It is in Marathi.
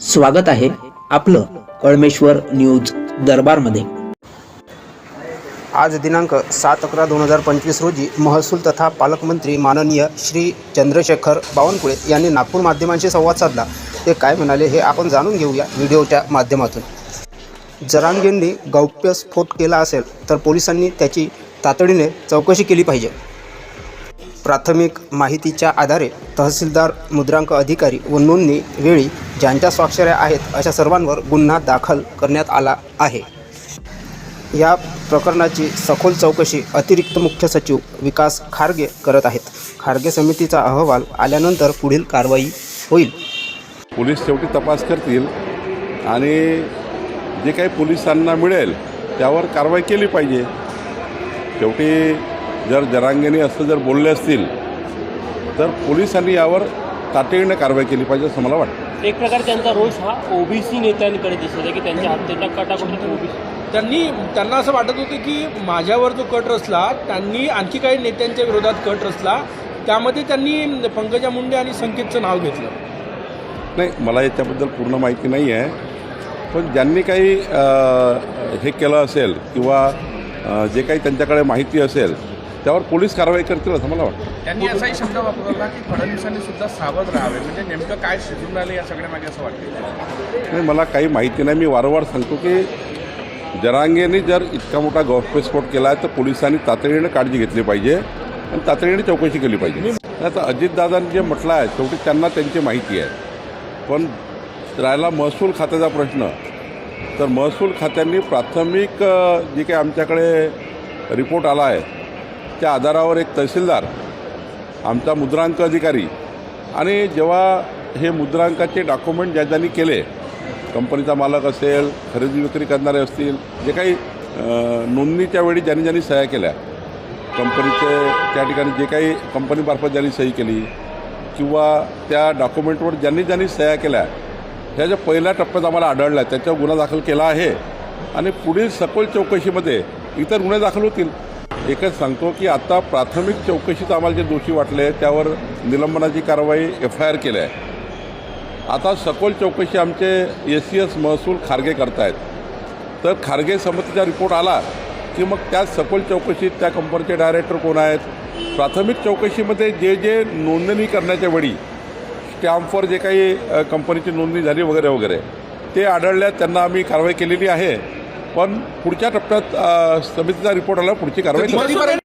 स्वागत आहे आपलं कळमेश्वर न्यूज दरबारमध्ये. आज दिनांक सात अकरा दोन हजार पंचवीस रोजी महसूल तथा पालकमंत्री माननीय श्री चंद्रशेखर बावनकुळे यांनी नागपूर माध्यमांशी संवाद साधला. ते काय म्हणाले हे आपण जाणून घेऊया व्हिडिओच्या माध्यमातून. जरांगेंनी गौप्यस्फोट केला असेल तर पोलिसांनी त्याची तातडीने चौकशी केली पाहिजे. प्राथमिक माहितीच्या आधारे तहसीलदार मुद्रांक अधिकारी व नोंदणी वेळी ज्यांच्या स्वाक्षऱ्या आहेत अशा सर्वांवर गुन्हा दाखल करण्यात आला आहे. या प्रकरणाची सखोल चौकशी अतिरिक्त मुख्य सचिव विकास खारगे करत आहेत. खारगे समितीचा अहवाल आल्यानंतर पुढील कारवाई होईल. पोलीस शेवटी तपास करतील आणि जे काही पोलिसांना मिळेल त्यावर कारवाई केली पाहिजे. शेवटी जर जरांगेने असं जर बोलले असतील तर पोलिसांनी यावर तातडीने कारवाई केली पाहिजे असं मला वाटतं. एक प्रकार त्यांचा रोष हा ओबीसी नेत्यांकडे दिसत आहे की त्यांच्या हत्येच्या कटाकटीत ओबीसी त्यांनी त्यांना असं वाटत होतं की माझ्यावर जो कट रचला त्यांनी आणखी काही नेत्यांच्या विरोधात कट रचला त्यामध्ये त्यांनी पंकजा मुंडे आणि संकेतचं नाव घेतलं. नाही मला याच्याबद्दल पूर्ण माहिती नाही आहे पण ज्यांनी काही हे केलं असेल किंवा जे काही त्यांच्याकडे माहिती असेल त्यावर पोलीस कारवाई करतील असं मला वाटतं. त्यांनी असाही शब्द वापरला की फडणवीसांनी सुद्धा सावध राहावे. म्हणजे नेमकं काय शिजून राहिले या सगळ्या मागे असं वाटतं नाही मला काही माहिती नाही. मी वारंवार सांगतो की जरांगेने जर इतका मोठा गौप्यस्फोट केला आहे तर पोलिसांनी तातडीनं काळजी घेतली पाहिजे आणि तातडीने चौकशी केली पाहिजे. आता अजितदादांनी जे म्हटलं आहे शेवटी त्यांना त्यांची माहिती आहे. पण राहिला महसूल खात्याचा प्रश्न. तर महसूल खात्यांनी प्राथमिक जे काही आमच्याकडे रिपोर्ट आला आहे त्या आधारावर एक तहसीलदार आमचा मुद्रांक अधिकारी आणि जेव्हा हे मुद्रांकाचे डॉक्युमेंट ज्या ज्यांनी केले कंपनीचा मालक असेल खरेदी विक्री करणारे असतील जे काही नोंदणीच्या वेळी ज्यांनी ज्यांनी सह्या केल्या कंपनीचे त्या ठिकाणी जे काही कंपनीमार्फत ज्यांनी सही केली किंवा त्या डॉक्युमेंटवर ज्यांनी ज्यांनी सह्या केल्या ह्या ज्या पहिल्या टप्प्यात आम्हाला आढळल्या त्याच्यावर गुन्हा दाखल केला आहे आणि पुढील सखोल चौकशीमध्ये इतर गुन्हे दाखल होतील. एकच सांगतो की आता प्राथमिक चौकशीत आम्हाला जे दोषी वाटले त्यावर निलंबनाची कारवाई एफ आय आर केली आहे. आता सखोल चौकशी आमचे एस सी एस महसूल खारगे करतायत. तर खारगे समितीचा रिपोर्ट आला की मग त्या सखोल चौकशीत त्या कंपनीचे डायरेक्टर कोण आहेत? प्राथमिक चौकशीमध्ये जे जे नोंदणी करण्याच्या वेळी स्टॅम्पवर जे काही कंपनीची नोंदणी झाली वगैरे वगैरे ते आढळल्यात त्यांना आम्ही कारवाई केलेली आहे. पण पुढच्या टप्प्यात समितीचा रिपोर्ट आला पुढची कारवाई करू.